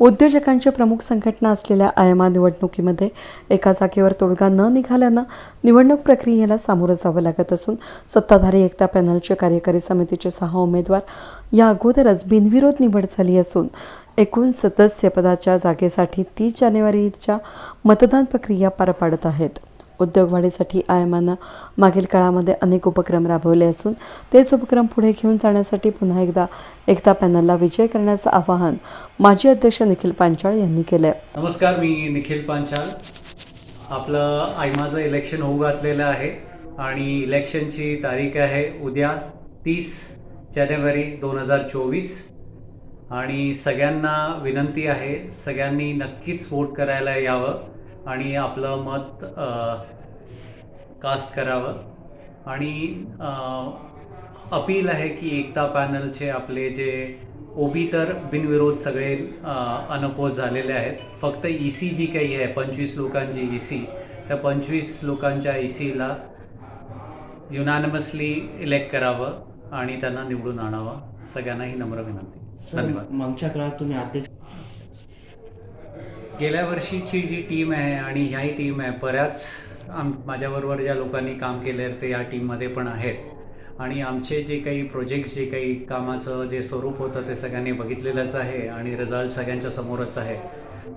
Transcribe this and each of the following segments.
उद्योजकांची प्रमुख संघटना असलेल्या आयमा निवडणुकीमध्ये एका जागेवर तोडगा न निघाल्यानं निवडणूक प्रक्रियेला सामोरं जावं लागत असून सत्ताधारी एकता पॅनलचे कार्यकारी समितीचे सहा उमेदवार या अगोदरच बिनविरोध निवड झाली असून एकूण सदस्यपदाच्या जागेसाठी तीस जानेवारीच्या मतदान प्रक्रिया पार पाडत आहेत. उद्योगवाढीसाठी आयमानं मागील काळामध्ये अनेक उपक्रम राबवले असून तेच उपक्रम पुढे घेऊन जाण्यासाठी पुन्हा एकदा एकता पॅनलला विजय करण्याचं आवाहन माजी अध्यक्ष निखिल पांचाळ यांनी केलं आहे नमस्कार मी निखिल पांचाळ. आपलं आयमाचं इलेक्शन होऊ घातलेलं आहे आणि इलेक्शनची तारीख आहे उद्या तीस जानेवारी दोन हजार चोवीस. आणि सगळ्यांना विनंती आहे सगळ्यांनी नक्कीच वोट करायला यावं. आणि आपलं मत कास्ट करावं. आणि अपील आहे की एकता पॅनलचे आपले जे ओबी तर बिनविरोध सगळे अनपोज झालेले आहेत. फक्त ई सी जी काही आहे पंचवीस लोकांची ई सी. त्या पंचवीस लोकांच्या ई सीला युनानिमसली इलेक्ट करावं आणि त्यांना निवडून आणावं. सगळ्यांना ही नम्र विनंती. सर धन्यवाद. मागच्या काळात तुम्ही अध्यक्ष गेल्या वर्षीची जी टीम आहे आणि ह्याही टीम आहे बऱ्याच आम माझ्याबरोबर ज्या लोकांनी काम केले आहे ते या टीममध्ये पण आहेत. आणि आमचे जे काही प्रोजेक्ट्स जे काही कामाचं जे स्वरूप होतं ते सगळ्यांनी बघितलेलंच आहे आणि रिझल्ट सगळ्यांच्या समोरच आहे.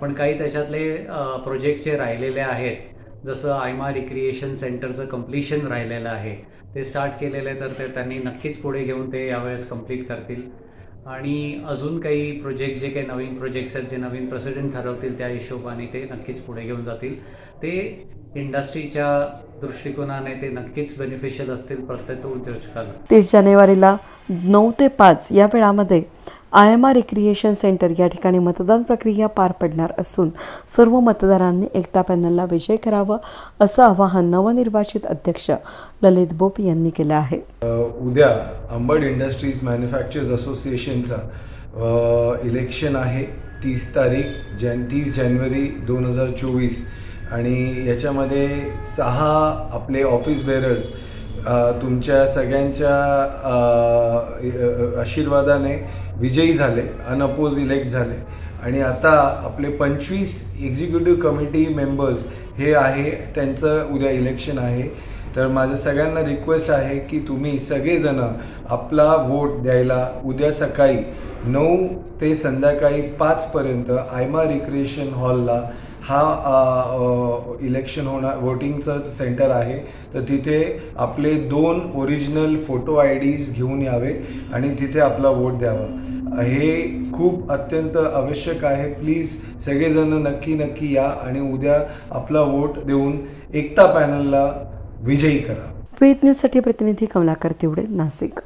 पण काही त्याच्यातले प्रोजेक्ट जे राहिलेले आहेत जसं आयमा रिक्रिएशन सेंटरचं कम्प्लिशन राहिलेलं आहे ते स्टार्ट केलेलं आहे तर ते त्यांनी नक्कीच पुढे घेऊन ते यावेळेस कंप्लीट करतील. आणि अजून काही प्रोजेक्ट जे काही नवीन प्रोजेक्ट्स आहेत जे नवीन प्रेसिडेंट ठरवतील त्या हिशोबाने ते नक्कीच पुढे घेऊन जातील. ते इंडस्ट्रीच्या दृष्टिकोनाने ते नक्कीच बेनिफिशियल असतील प्रत्येक उद्योजकाला. तीस जानेवारीला नऊ ते पाच या वेळामध्ये I M R recreation centre या ठिकाणी मतदान प्रक्रिया पार पडणार असून सर्व मतदारांनी एकता पॅनलला विजय करावा असं आवाहन नवनिर्वाचित अध्यक्ष ललित बोप यांनी केलं आहे. उद्या अंबड इंडस्ट्रीज मॅन्युफॅक्चर्स असोसिएशनचा इलेक्शन आहे तीस तारीख जॅन तीस जानेवारी दोन हजार चोवीस. आणि याच्यामध्ये सहा आपले ऑफिस बेरर्स तुमच्या सगळ्यांच्या आशीर्वादाने विजयी झाले अनअपोज इलेक्ट झाले. आणि आता आपले पंचवीस एक्झिक्युटिव्ह कमिटी मेंबर्स हे आहे त्यांचं उद्या इलेक्शन आहे. तर माझं सगळ्यांना रिक्वेस्ट आहे की तुम्ही सगळेजणं आपला वोट द्यायला उद्या सकाळी नऊ ते संध्याकाळी पाचपर्यंत आयमा रिक्रिएशन हॉलला हा इलेक्शन होणार वोटिंगचं सेंटर आहे. तर तिथे आपले दोन ओरिजिनल फोटो आय डीज घेऊन यावे आणि तिथे आपला वोट द्यावा. हे खूप अत्यंत आवश्यक आहे. प्लीज सगळेजण नक्की नक्की या आणि उद्या आपला वोट देऊन एकता पॅनलला विजयी करा. ट्वीट न्यूजसाठी प्रतिनिधी कमलाकर तिवडे नाशिक